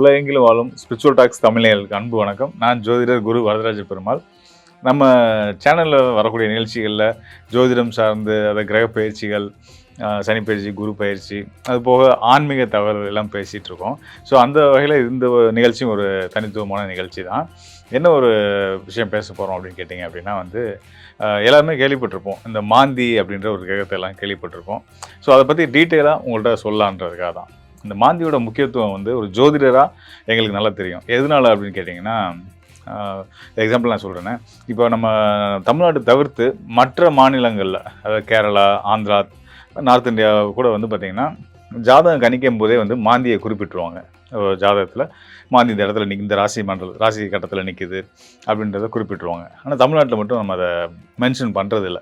உலகெங்கிலும் வாழும் spiritual tax தமிழர்களுக்கு அன்பு வணக்கம். நான் ஜோதிடர் குரு வரதராஜ பெருமாள். நம்ம சேனலில் வரக்கூடிய நிகழ்ச்சிகளில் ஜோதிடம் சார்ந்து அதை கிரக பயிற்சிகள் சனி பயிற்சி குரு பயிற்சி அது போக ஆன்மீக தகவல்கள் எல்லாம் பேசிகிட்டு இருக்கோம். ஸோ அந்த வகையில் இந்த நிகழ்ச்சியும் ஒரு தனித்துவமான நிகழ்ச்சி தான் என்ன ஒரு விஷயம் பேச போகிறோம் அப்படின்னு கேட்டிங்க அப்படின்னா வந்து எல்லாருமே கேள்விப்பட்டிருப்போம். இந்த மாந்தி அப்படின்ற ஒரு கிரகத்தை எல்லாம் கேள்விப்பட்டிருப்போம். ஸோ அதை பற்றி டீட்டெயிலாக உங்கள்கிட்ட சொல்லலான்றதுக்காக தான் இந்த மாந்தியோட முக்கியத்துவம் வந்து ஒரு ஜோதிடராக எங்களுக்கு நல்லா தெரியும். எதனால் அப்படின்னு கேட்டிங்கன்னா எக்ஸாம்பிள் நான் சொல்கிறேனே இப்போ நம்ம தமிழ்நாடு தவிர்த்து மற்ற மாநிலங்களில் அதாவது கேரளா ஆந்திரா நார்த் இந்தியா கூட வந்து பார்த்திங்கன்னா ஜாதகம் கணிக்கும் போதே வந்து மாந்தியை குறிப்பிட்டுருவாங்க. ஜாதகத்தில் மாந்தி இந்த இடத்துல நிற்க இந்த ராசி மண்டல ராசி கட்டத்தில் நிற்குது அப்படின்றத குறிப்பிட்டுருவாங்க. ஆனால் தமிழ்நாட்டில் மட்டும் நம்ம அதை மென்ஷன் பண்ணுறதில்ல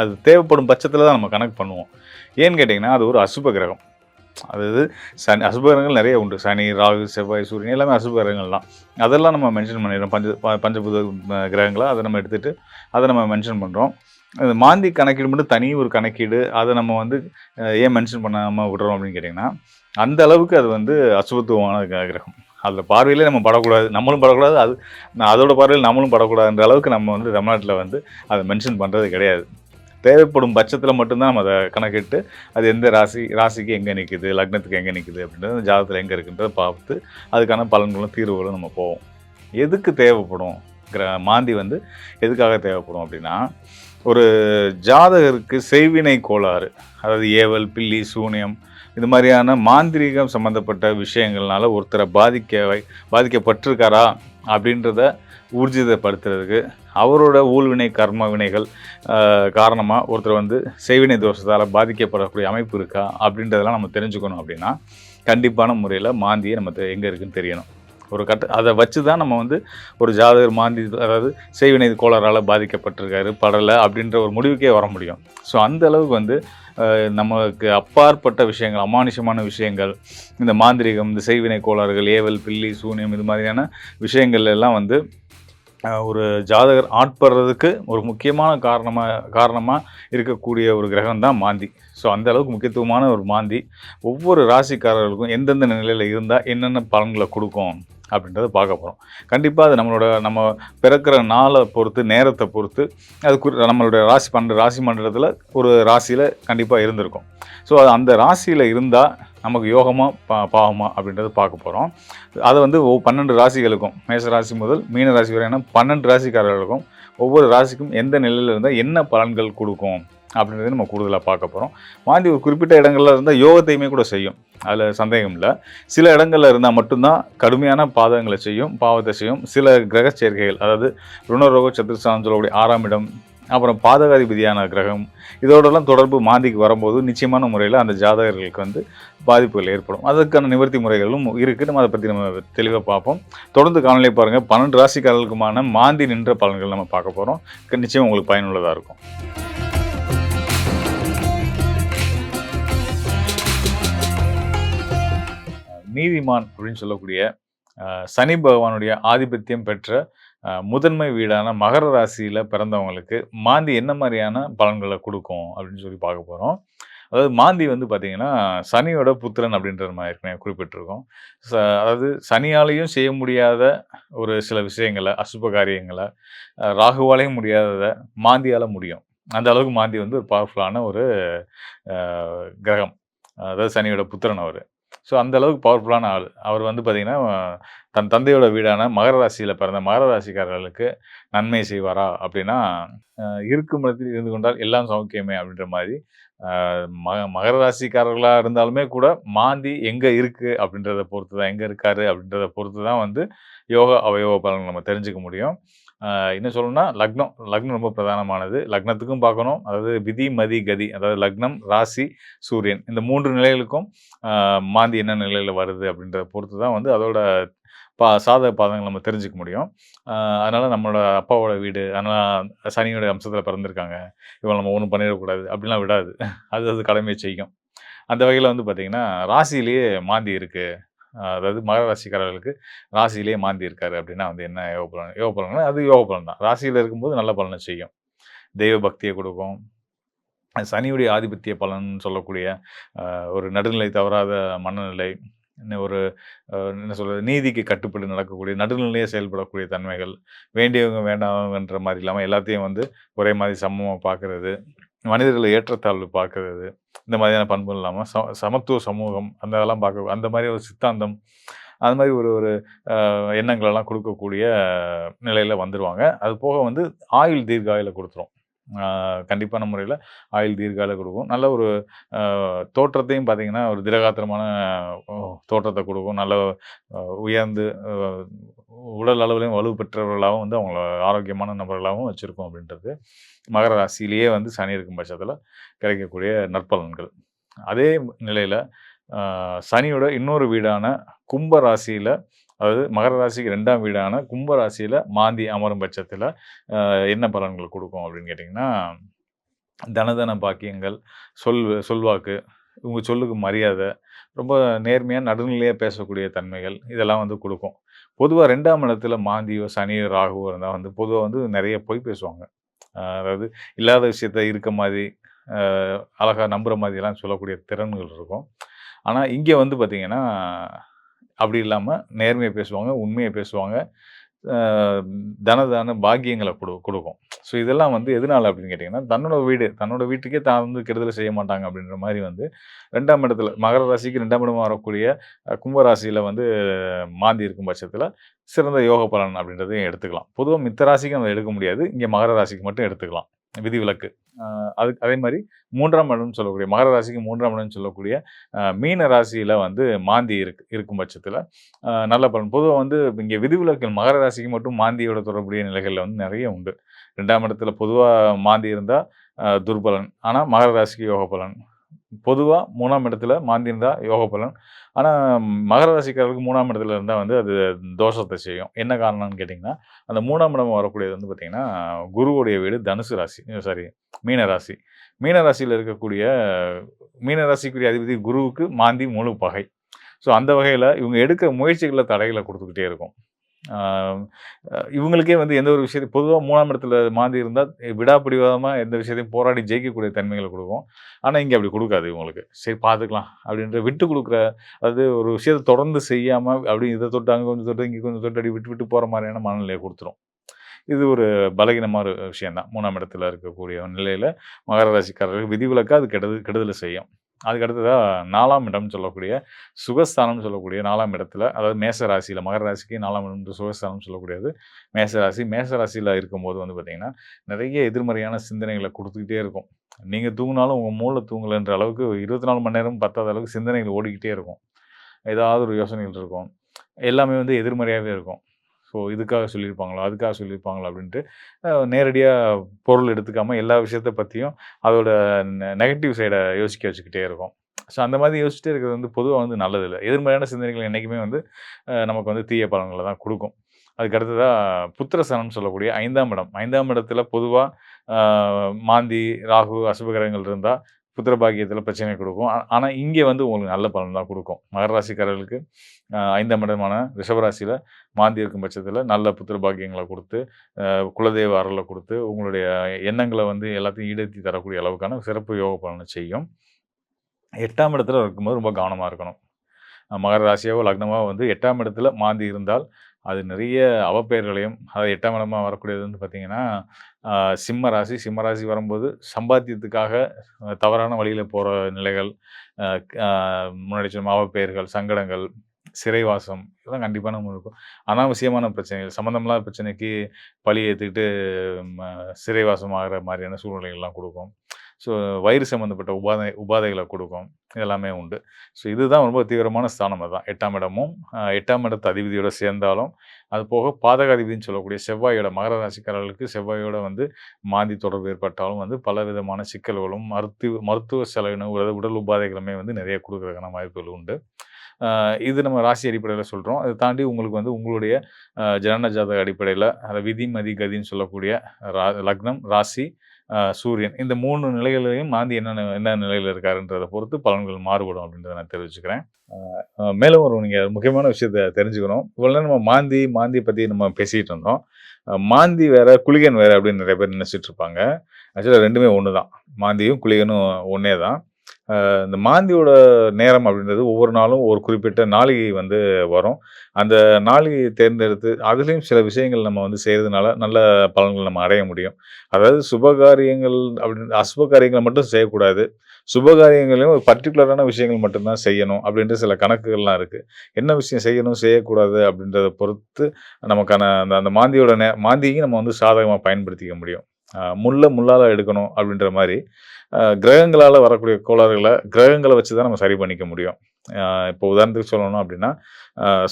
அது தேவைப்படும் பட்சத்தில் தான் நம்ம கணக்கு பண்ணுவோம். ஏன்னு கேட்டிங்கன்னா அது ஒரு அசுப கிரகம். அதாவது சனி அசுபகரங்கள் நிறைய உண்டு. சனி ராகு செவ்வாய் சூரியன் எல்லாமே அசுபகரங்கள் தான் அதெல்லாம் நம்ம மென்ஷன் பண்ணிடுறோம். பஞ்ச ப- பஞ்சபூத அஹ், அதை நம்ம எடுத்துகிட்டு அதை நம்ம மென்ஷன் பண்ணுறோம் அது மாந்தி கணக்கீடு மட்டும் தனி ஒரு கணக்கீடு. அதை நம்ம வந்து ஏன் மென்ஷன் பண்ணாமல் விடுறோம் அப்படின்னு கேட்டிங்கன்னா அந்த அளவுக்கு அது வந்து அசுபத்துவமான கிரகம். அதில் பார்வையிலே நம்ம படக்கூடாது. நம்மளும் படக்கூடாது. அது நான் அதோட பார்வையில் நம்மளும் படக்கூடாதுன்ற அளவுக்கு நம்ம வந்து தமிழ்நாட்டில் வந்து அதை மென்ஷன் பண்ணுறது கிடையாது. தேவைப்படும் பட்சத்தில் மட்டும்தான் நம்ம அதை கணக்கிட்டு அது எந்த ராசி ராசிக்கு எங்கே நிற்குது லக்னத்துக்கு எங்கே நிற்குது அப்படின்றது அந்த ஜாதகத்தில் எங்கே இருக்குன்றதை பார்த்து அதுக்கான பலன்களும் தீர்வுகளும் நம்ம போவோம். எதுக்கு தேவைப்படும்? கிர மாந்தி வந்து எதுக்காக தேவைப்படும் அப்படின்னா ஒரு ஜாதகருக்கு செய்வினை கோளாறு அதாவது ஏவல் பில்லி சூனியம் இது மாதிரியான மாந்திரீகம் சம்மந்தப்பட்ட விஷயங்கள்னால ஒருத்தரை பாதிக்க வை பாதிக்கப்பட்டிருக்காரா அப்படின்றத ஊர்ஜிதப்படுத்துறதுக்கு அவரோட ஊழ்வினை கர்ம வினைகள் காரணமாக ஒருத்தர் வந்து செய்வினை தோஷத்தால் பாதிக்கப்படக்கூடிய அமைப்பு இருக்கா அப்படின்றதெல்லாம் நம்ம தெரிஞ்சுக்கணும் அப்படின்னா கண்டிப்பான முறையில் மாந்தியை நம்ம தெ- எங்கே இருக்குன்னு தெரியணும். ஒரு கட்ட அதை வச்சு தான் நம்ம வந்து ஒரு ஜாதகர் மாந்தி அதாவது செய்வினை கோளாறால் பாதிக்கப்பட்டிருக்காரு படலை அப்படின்ற ஒரு முடிவுக்கே வர முடியும். ஸோ அந்த அளவுக்கு வந்து நமக்கு அப்பாற்பட்ட விஷயங்கள் அமானுஷமான விஷயங்கள் இந்த மாந்திரிகம் இந்த செய்வினை கோளாறுகள் ஏவல் பில்லி சூனியம் இது மாதிரியான விஷயங்கள் எல்லாம் வந்து ஒரு ஜாதகர் ஆட்படுறதுக்கு ஒரு முக்கியமான காரணமாக காரணமாக இருக்கக்கூடிய ஒரு கிரகம் தான் மாந்தி. ஸோ அந்த அளவுக்கு முக்கியத்துவமான ஒரு மாந்தி. ஒவ்வொரு ராசிக்காரர்களுக்கும் எந்தெந்த நிலையில் இருந்தால் என்னென்ன பலன்களை கொடுக்கும் அப்படின்றத பார்க்க போகிறோம் கண்டிப்பாக அது நம்மளோட நம்ம பிறக்கிற நாளை பொறுத்து நேரத்தை பொறுத்து அது குறி நம்மளுடைய ராசி பன்னெண்டு ராசி மண்டலத்தில் ஒரு ராசியில் கண்டிப்பாக இருந்திருக்கும். ஸோ அது அந்த ராசியில் இருந்தால் நமக்கு யோகமா பா பாவமா அப்படின்றத பார்க்க போகிறோம் அது வந்து பன்னெண்டு ராசிகளுக்கும் மேச ராசி முதல் மீன ராசி வரையான பன்னெண்டு ராசிக்காரர்களுக்கும் ஒவ்வொரு ராசிக்கும் எந்த நிலையில் இருந்தால் என்ன பலன்கள் கொடுக்கும் அப்படின்றத நம்ம கூடுதலாக பார்க்க போகிறோம் மாந்தி ஒரு குறிப்பிட்ட இடங்களில் இருந்தால் யோகத்தையுமே கூட செய்யும். அதில் சந்தேகம் இல்லை. சில இடங்களில் இருந்தால் மட்டும்தான் கடுமையான பாதகங்களை செய்யும் பாவத்தை செய்யும். சில கிரக சேர்க்கைகள் அதாவது ருணரோக சத்துருஸ்தானம் சொல்லக்கூடிய ஆறாம் இடம் அப்புறம் பாதகாதிபதியான கிரகம் இதோடலாம் தொடர்பு மாந்திக்கு வரும்போது நிச்சயமான முறையில் அந்த ஜாதகர்களுக்கு வந்து பாதிப்புகள் ஏற்படும். அதற்கான நிவர்த்தி முறைகளும் இருக்குது நம்ம அதை பற்றி நம்ம தெளிவாக பார்ப்போம். தொடர்ந்து காணொலி பாருங்கள் பன்னெண்டு ராசிக்காரர்களுக்குமான மாந்தி நின்ற பலன்கள் நம்ம பார்க்க போகிறோம் நிச்சயம் உங்களுக்கு பயனுள்ளதாக இருக்கும். நீதிமான் அப்படின்னு சொல்லக்கூடிய சனி பகவானுடைய ஆதிபத்தியம் பெற்ற முதன்மை வீடான மகர ராசியில் பிறந்தவங்களுக்கு மாந்தி என்ன மாதிரியான பலன்களை கொடுக்கும் அப்படின்னு சொல்லி பார்க்க போகிறோம் அதாவது மாந்தி வந்து பார்த்தீங்கன்னா சனியோட புத்திரன் அப்படின்ற மாதிரி ஏற்கனவே குறிப்பிட்டிருக்கோம். ச அதாவது சனியாலையும் செய்ய முடியாத ஒரு சில விஷயங்களை அசுப காரியங்களை ராகுவாலையும் முடியாததை மாந்தியால் முடியும். அந்த அளவுக்கு மாந்தி வந்து ஒரு பவர்ஃபுல்லான ஒரு கிரகம். அதாவது சனியோட புத்திரன் அவர். ஸோ அந்த அளவுக்கு பவர்ஃபுல்லான ஆள். அவர் வந்து பார்த்திங்கன்னா தன் தந்தையோட வீடான மகர ராசியில் பிறந்த மகர ராசிக்காரர்களுக்கு நன்மை செய்வாரா அப்படின்னா இருக்கும் இடத்தில் இருந்து கொண்டால் எல்லாம் சௌக்கியமே அப்படின்ற மாதிரி மக மகர ராசிக்காரர்களாக இருந்தாலுமே கூட மாந்தி எங்கே இருக்குது அப்படின்றத பொறுத்து தான் எங்கே இருக்காரு அப்படின்றத பொறுத்து தான் வந்து யோகா அவயோக பலன் நம்ம தெரிஞ்சுக்க முடியும். என்ன சொல்லணும்னா லக்னம். லக்னம் ரொம்ப பிரதானமானது. லக்னத்துக்கும் பார்க்கணும். அதாவது விதி மதி கதி. அதாவது லக்னம் ராசி சூரியன். இந்த மூன்று நிலைகளுக்கும் மாந்தி என்ன நிலையில் வருது அப்படின்றத பொறுத்து தான் வந்து அதோட பா சாதக பாதங்கள் நம்ம தெரிஞ்சுக்க முடியும். அதனால் நம்மளோட அப்பாவோட வீடு அதனால் சனியோட அம்சத்தில் பிறந்திருக்காங்க. இவங்க நம்ம ஒன்றும் பண்ணிடக்கூடாது. அப்படிலாம் விடாது. அது அது கடமையை செய்யும். அந்த வகையில் வந்து பார்த்திங்கன்னா ராசியிலேயே மாந்தி இருக்குது அதாவது மகர ராசிக்காரர்களுக்கு ராசியிலே மாந்தி இருக்காரு அப்படின்னா வந்து என்ன யோக பலன்? யோக அது யோக பலன் தான் ராசியில் இருக்கும்போது நல்ல பலனை செய்யும். தெய்வ பக்தியை கொடுக்கும். சனியுடைய ஆதிபத்திய பலன் சொல்லக்கூடிய ஒரு நடுநிலை தவறாத மனநிலை ஒரு என்ன சொல்கிறது நீதிக்கு கட்டுப்பட்டு நடக்கக்கூடிய நடுநிலையாக செயல்படக்கூடிய தன்மைகள் வேண்டியவங்க வேண்டாமன்ற மாதிரி இல்லாமல் எல்லாத்தையும் வந்து ஒரே மாதிரி சமமாக பார்க்குறது மனிதர்களை ஏற்றத்தாழ்வு பார்க்கறது. இந்த மாதிரியான பண்பு இல்லாமல் ச சமத்துவ சமூகம் அந்த இதெல்லாம் பார்க்க அந்த மாதிரி ஒரு சித்தாந்தம் அது மாதிரி ஒரு ஒரு எண்ணங்களெல்லாம் கொடுக்கக்கூடிய நிலையில் வந்துடுவாங்க அது போக வந்து ஆயுள் தீர்காயில் கொடுத்துரும். கண்டிப்பான முறையில் ஆயுள் தீர்காயில கொடுக்கும். நல்ல ஒரு தோற்றத்தையும் பார்த்திங்கன்னா ஒரு திரகாத்திரமான தோற்றத்தை கொடுக்கும். நல்ல உயர்ந்து உடல் அளவுலையும் வலு பெற்றவர்களாகவும் வந்து அவங்கள ஆரோக்கியமான நபர்களாகவும் வச்சுருக்கோம் அப்படின்றது. மகர ராசியிலேயே வந்து சனி இருக்கும் பட்சத்தில் கிடைக்கக்கூடிய நற்பலன்கள். அதே நிலையில் சனியோட இன்னொரு வீடான கும்ப ராசியில் அதாவது மகர ராசிக்கு ரெண்டாம் வீடான கும்ப ராசியில் மாந்தி அமரும் பட்சத்தில் என்ன பலன்கள் கொடுக்கும் அப்படின்னு கேட்டிங்கன்னா தனதன பாக்கியங்கள் சொல் சொல்வாக்கு உங்கள் சொல்லுக்கு மரியாதை ரொம்ப நேர்மையாக நடுநிலையாக பேசக்கூடிய தன்மைகள் இதெல்லாம் வந்து கொடுக்கும். பொதுவாக ரெண்டாம் இடத்துல மாந்தியோ சனியோ ராகுவோ இருந்தால் வந்து பொதுவாக வந்து நிறைய பொய் பேசுவாங்க. அதாவது இல்லாத விஷயத்த இருக்க மாதிரி அழகாக நம்புகிற மாதிரிலாம் சொல்லக்கூடிய திறன்கள் இருக்கும். ஆனால் இங்கே வந்து பார்த்திங்கன்னா அப்படி இல்லாமல் நேர்மையை பேசுவாங்க உண்மையை பேசுவாங்க. தனதான பாக்கியங்களை கொடு கொடுக்கும். ஸோ இதெல்லாம் வந்து எதனால அப்படின்னு கேட்டிங்கன்னா தன்னோட வீடு தன்னோட வீட்டுக்கே தான் வந்து கெடுதல் செய்ய மாட்டாங்க அப்படின்ற மாதிரி வந்து ரெண்டாம் இடத்துல மகர ராசிக்கு ரெண்டாம் இடமாக வரக்கூடிய கும்பராசியில் வந்து மாந்தி இருக்கும் பட்சத்தில் சிறந்த யோக பலன் அப்படின்றதையும் எடுத்துக்கலாம். பொதுவாக மித்த ராசிக்கு நம்ம எடுக்க முடியாது. இங்கே மகர ராசிக்கு மட்டும் எடுத்துக்கலாம். விதிவிலக்கு. அது அதே மாதிரி மூன்றாம் இடம்னு சொல்லக்கூடிய மகர ராசிக்கு மூன்றாம் இடம்னு சொல்லக்கூடிய மீன ராசியில் வந்து மாந்தி இருக்கு இருக்கும் பட்சத்தில் நல்ல பலன். பொதுவாக வந்து இங்கே விதிவிலக்கு மகர ராசிக்கு மட்டும் மாந்தியோட தொடர்புடைய நிலைகளில் வந்து நிறைய உண்டு. ரெண்டாம் இடத்துல பொதுவாக மாந்தி இருந்தால் துர்பலன். ஆனால் மகர ராசிக்கு யோக பலன். பொதுவாக மூணாம் இடத்துல மாந்தி இருந்தால் யோக பலன். ஆனால் மகர ராசிக்காரர்களுக்கு மூணாம் இடத்துல இருந்தால் வந்து அது தோஷத்தை செய்யும். என்ன காரணம்னு கேட்டிங்கன்னா அந்த மூணாம் இடம் வரக்கூடியது வந்து பார்த்திங்கன்னா குருவுடைய வீடு தனுசு ராசி சாரி மீன ராசி. மீன ராசியில் இருக்கக்கூடிய மீன ராசிக்குரிய அதிபதி குருவுக்கு மாந்தி முழு பகை. ஸோ அந்த வகையில் இவங்க எடுக்கிற முயற்சிகளில் தடைகளை கொடுத்துக்கிட்டே இருக்கும். இவங்களுக்கே வந்து எந்த ஒரு விஷயத்தையும் பொதுவாக மூணாம் இடத்துல மாந்தி இருந்தால் விடாப்பிடிவாதமாக எந்த விஷயத்தையும் போராடி ஜெயிக்கக்கூடிய தன்மைகளை கொடுக்கும். ஆனால் இங்கே அப்படி கொடுக்காது இவங்களுக்கு. சரி பார்த்துக்கலாம் அப்படின்ற விட்டு கொடுக்குற அதாவது ஒரு விஷயத்தை தொடர்ந்து செய்யாமல் அப்படி இதை தொட்டு அங்கே கொஞ்சம் தொட்டு இங்கே கொஞ்சம் தொட்டு அப்படி விட்டு விட்டு போகிற மாதிரியான மனநிலையை கொடுத்துரும். இது ஒரு பலகீனமான ஒரு விஷயம்தான். மூணாம் இடத்துல இருக்கக்கூடிய நிலையில் மகர ராசிக்காரர்கள் விதிவிலக்காக அது கெடுது கெடுதலை செய்யும். அதுக்கு அடுத்ததாக நாலாம் இடம்னு சொல்லக்கூடிய சுகஸ்தானம்னு சொல்லக்கூடிய நாலாம் இடத்துல அதாவது மேச ராசியில் மகர ராசிக்கு நாலாம் இடம் சுகஸ்தானம் சொல்லக்கூடியது மேச ராசி மேச ராசியில் இருக்கும்போது வந்து பார்த்திங்கன்னா நிறைய எதிர்மறையான சிந்தனைகளை கொடுத்துக்கிட்டே இருக்கும். நீங்கள் தூங்கினாலும் உங்கள் மூளை தூங்கலைன்ற அளவுக்கு இருபத்தி நாலு மணி நேரம் பத்தாத அளவுக்கு சிந்தனைகள் ஓடிக்கிட்டே இருக்கும். ஏதாவது ஒரு யோசனைகள் இருக்கும். எல்லாமே வந்து எதிர்மறையாகவே இருக்கும். ஸோ இதுக்காக சொல்லியிருப்பாங்களோ அதுக்காக சொல்லியிருப்பாங்களோ அப்படின்ட்டு நேரடியாக பொருள் எடுத்துக்காமல் எல்லா விஷயத்தை பற்றியும் அதோட நெகட்டிவ் சைடை யோசிக்க வச்சுக்கிட்டே இருக்கும். ஸோ அந்த மாதிரி யோசிச்சுட்டே இருக்கிறது வந்து பொதுவாக வந்து நல்லதில்லை. எதிர்மறையான சிந்தனைகள் என்றைக்குமே வந்து நமக்கு வந்து தீய பலன்களை தான் கொடுக்கும். அதுக்கு அடுத்ததாக புத்திரசனம் சொல்லக்கூடிய ஐந்தாம் இடம். ஐந்தாம் இடத்துல பொதுவாக மாந்தி ராகு அசுபகிரகங்கள் இருந்தால் புத்திர பாக்கியத்தில் பிரச்சனை கொடுக்கும் ஆனால் இங்கே வந்து உங்களுக்கு நல்ல பலன் தான் கொடுக்கும். மகர ராசிக்காரர்களுக்கு ஐந்தாம் இடமான ரிஷபராசியில் மாந்தி இருக்கும் பட்சத்தில் நல்ல புத்திர பாக்கியங்களை கொடுத்து குலதெய்வ அருளை கொடுத்து உங்களுடைய எண்ணங்களை வந்து எல்லாத்தையும் ஈடேற்றி தரக்கூடிய அளவுக்கான சிறப்பு யோக பலனை செய்யும். எட்டாம் இடத்துல இருக்கும்போது ரொம்ப கவனமாக இருக்கணும். மகர ராசியாவோ லக்னமாவோ வந்து எட்டாம் இடத்துல மாந்தி இருந்தால் அது நிறைய அவப்பெயர்களையும் அதாவது எட்டாம் இடமா வரக்கூடியது வந்து பார்த்திங்கன்னா சிம்ம ராசி சிம்ம ராசி வரும்போது சம்பாத்தியத்துக்காக தவறான வழியில் போகிற நிலைகள் முன்னாடி சொன்ன மாவப்பெயர்கள் சங்கடங்கள் சிறைவாசம் இதெல்லாம் கண்டிப்பாக நம்ம இருக்கும். அனாவசியமான பிரச்சனைகள் சம்மந்தமில்லாத பிரச்சனைக்கு பழி ஏற்றுக்கிட்டு சிறைவாசம் ஆகிற மாதிரியான சூழ்நிலைகள்லாம் கொடுக்கும். ஸோ வயிறு சம்மந்தப்பட்ட உபாதை உபாதைகளை கொடுக்கும். இதெல்லாமே உண்டு. ஸோ இதுதான் ரொம்ப தீவிரமான ஸ்தானம் அதுதான். எட்டாம் இடமும் எட்டாம் இடத்து அதிபதியோடு சேர்ந்தாலும் அது போக பாதகாதிபதினு சொல்லக்கூடிய செவ்வாயோட மகர ராசிக்காரர்களுக்கு செவ்வாயோட வந்து மாந்தி தொடர்பு ஏற்பட்டாலும் வந்து பல விதமான சிக்கல்களும் மருத்துவ மருத்துவ செலவின உடல் உடல் உபாதைகளுமே வந்து நிறைய கொடுக்குறதுக்கான வாய்ப்புகள் உண்டு. இது நம்ம ராசி அடிப்படையில் சொல்கிறோம் அதை தாண்டி உங்களுக்கு வந்து உங்களுடைய ஜனன ஜாதக அடிப்படையில் அதை விதிமதி கதின்னு சொல்லக்கூடிய ரா லக்னம் ராசி சூரியன். இந்த மூணு நிலைகளையும் மாந்தி என்னென்ன என்ன நிலையில் இருக்காருன்றதை பொறுத்து பலன்கள் மாறுபடும் அப்படின்றத நான் தெரிவிச்சுக்கிறேன். மேலும் ஒரு நீங்கள் முக்கியமான விஷயத்த தெரிஞ்சுக்கணும். இவ்வளோ நம்ம மாந்தி மாந்தி பற்றி நம்ம பேசிகிட்டு இருந்தோம். மாந்தி வேற குளிகன் வேற அப்படின்னு நிறைய பேர் நினச்சிட்டு இருப்பாங்க. ஆக்சுவலாக ரெண்டுமே ஒன்று தான் மாந்தியும் குளிகனும் ஒன்றே தான் இந்த மாந்தியோட நேரம் அப்படின்றது ஒவ்வொரு நாளும் ஒரு குறிப்பிட்ட நாளிகை வந்து வரும். அந்த நாளிகையை தேர்ந்தெடுத்து அதுலேயும் சில விஷயங்கள் நம்ம வந்து செய்கிறதுனால நல்ல பலன்கள் நம்ம அடைய முடியும். அதாவது சுபகாரியங்கள் அப்படின்னு அசுபகாரியங்களை மட்டும் செய்யக்கூடாது. சுபகாரியங்களையும் ஒரு பர்டிகுலரான விஷயங்கள் மட்டும்தான் செய்யணும் அப்படின்ற சில கணக்குகள்லாம் இருக்குது என்ன விஷயம் செய்யணும் செய்யக்கூடாது அப்படின்றத பொறுத்து நமக்கான அந்த அந்த மாந்தியோட நே மாந்தியையும் நம்ம வந்து சாதகமாக பயன்படுத்திக்க முடியும். ஆஹ் முள்ள முள்ளால் எடுக்கணும் அப்படின்ற மாதிரி கிரகங்களால் வரக்கூடிய கோளாறுகளை கிரகங்களை வச்சு தான் நம்ம சரி பண்ணிக்க முடியும். இப்போ உதாரணத்துக்கு சொல்லணும் அப்படின்னா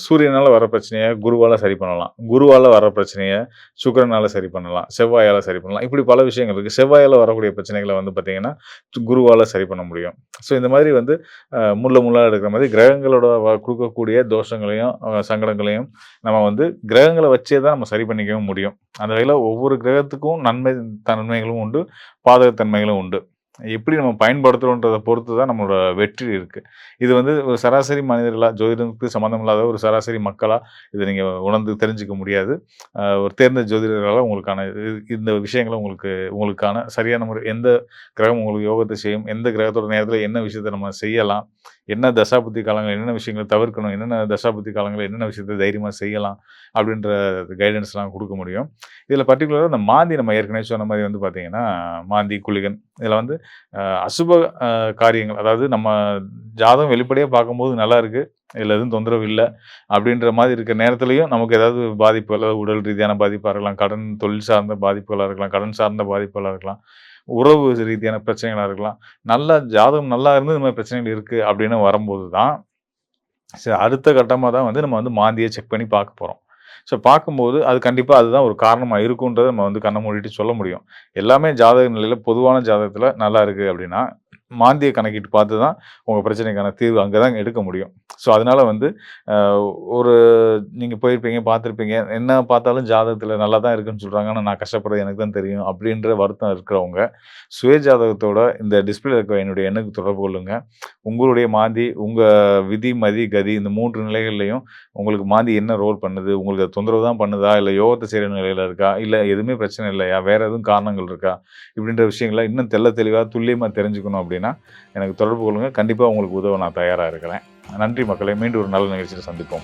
சூரியனால் வர பிரச்சனையை குருவால் சரி பண்ணலாம். குருவால் வர பிரச்சனையை சுக்கரனால் சரி பண்ணலாம். செவ்வாயால் சரி பண்ணலாம். இப்படி பல விஷயங்கள் இருக்குது செவ்வாயால் வரக்கூடிய பிரச்சனைகளை வந்து பார்த்திங்கன்னா குருவால் சரி பண்ண முடியும். ஸோ இந்த மாதிரி வந்து முள்ள முள்ளாக எடுக்கிற மாதிரி கிரகங்களோட வ- கொடுக்கக்கூடிய தோஷங்களையும் சங்கடங்களையும் நம்ம வந்து கிரகங்களை வச்சே தான் நம்ம சரி பண்ணிக்கவும் முடியும். அந்த வகையில் ஒவ்வொரு கிரகத்துக்கும் நன்மை தன்மைகளும் உண்டு பாதகத்தன்மைகளும் உண்டு. எப்படி நம்ம பயன்படுத்துகிறோன்றதை பொறுத்து தான் நம்மளோட வெற்றி இருக்குது இது வந்து ஒரு சராசரி மனிதர்களாக ஜோதிடத்துக்கு சம்மந்தம் இல்லாத ஒரு சராசரி மக்களாக இதை நீங்கள் உணர்ந்து தெரிஞ்சுக்க முடியாது. ஒரு தேர்ந்த ஜோதிடர்களால் உங்களுக்கான இது- இந்த விஷயங்களை உங்களுக்கு உங்களுக்கான சரியான முறை எந்த கிரகம் உங்களுக்கு யோகத்தை செய்யும் எந்த கிரகத்தோட நேரத்தில் என்ன விஷயத்தை நம்ம செய்யலாம் என்ன தசாபுத்தி காலங்கள் என்னென்ன விஷயங்களை தவிர்க்கணும் என்னென்ன தசாபுத்தி காலங்களில் என்னென்ன விஷயத்தை தைரியமாக செய்யலாம் அப்படின்ற கைடன்ஸ்லாம் கொடுக்க முடியும். இதில் பர்டிகுலராக இந்த மாந்தி நம்ம ஏற்கனவே சொன்ன மாதிரி வந்து பார்த்தீங்கன்னா மாந்தி குளிகன் இதில் வந்து அசுப காரியங்கள் அதாவது நம்ம ஜாதகம் வெளிப்படையாக பார்க்கும்போது நல்லா இருக்குது இதில் எதுவும் தொந்தரவு இல்லை அப்படின்ற மாதிரி இருக்க நேரத்துலையும் நமக்கு ஏதாவது பாதிப்புகள் உடல் ரீதியான பாதிப்பாக இருக்கலாம் கடன் தொழில் சார்ந்த பாதிப்புகளாக இருக்கலாம் கடன் சார்ந்த பாதிப்புகளாக இருக்கலாம் உறவு ரீதியான பிரச்சனைகளாக இருக்கலாம். நல்லா ஜாதகம் நல்லா இருந்து இந்த மாதிரி பிரச்சனைகள் இருக்குது அப்படின்னு வரும்போது தான் சரி அடுத்த கட்டமாக தான் வந்து நம்ம வந்து மாந்தியை செக் பண்ணி பார்க்க போகிறோம் ஸோ பார்க்கும்போது அது கண்டிப்பாக அதுதான் ஒரு காரணமாக இருக்குன்றதை நம்ம வந்து கண்ணை மூடிட்டு சொல்ல முடியும். எல்லாமே ஜாதக நிலையில் பொதுவான ஜாதகத்தில் நல்லா இருக்குது அப்படின்னா மாந்தியை கணக்கிட்டு பார்த்து தான் உங்கள் பிரச்சனைக்கான தீர்வு அங்கே தான் எடுக்க முடியும். ஸோ அதனால வந்து ஒரு நீங்கள் போயிருப்பீங்க பார்த்துருப்பீங்க என்ன பார்த்தாலும் ஜாதகத்தில் நல்லா தான் இருக்குன்னு சொல்கிறாங்க ஆனால் நான் கஷ்டப்படுறது எனக்கு தான் தெரியும் அப்படின்ற வருத்தம் இருக்கிறவங்க சுய ஜாதகத்தோட இந்த டிஸ்பிளே இருக்க என்னுடைய எண்ணுக்கு தொடர்பு கொள்ளுங்க. உங்களுடைய மாந்தி உங்கள் விதி மதி கதி இந்த மூன்று நிலைகள்லையும் உங்களுக்கு மாந்தி என்ன ரோல் பண்ணுது உங்களுக்கு தொந்தரவு தான் பண்ணுதா இல்லை யோகத்தை செய்கிற நிலையில் இருக்கா இல்லை எதுவுமே பிரச்சனை இல்லையா வேறு எதுவும் காரணங்கள் இருக்கா இப்படின்ற விஷயங்களை இன்னும் தெல்ல தெளிவாக துல்லியமாக தெரிஞ்சுக்கணும் அப்படின்னு எனக்கு தொடர்பு கொள்ளுங்க. கண்டிப்பாக உங்களுக்கு உதவ நான் தயாராக இருக்கிறேன். நன்றி மக்களை. மீண்டும் ஒரு நல்ல நிகழ்ச்சியில் சந்திப்போம்.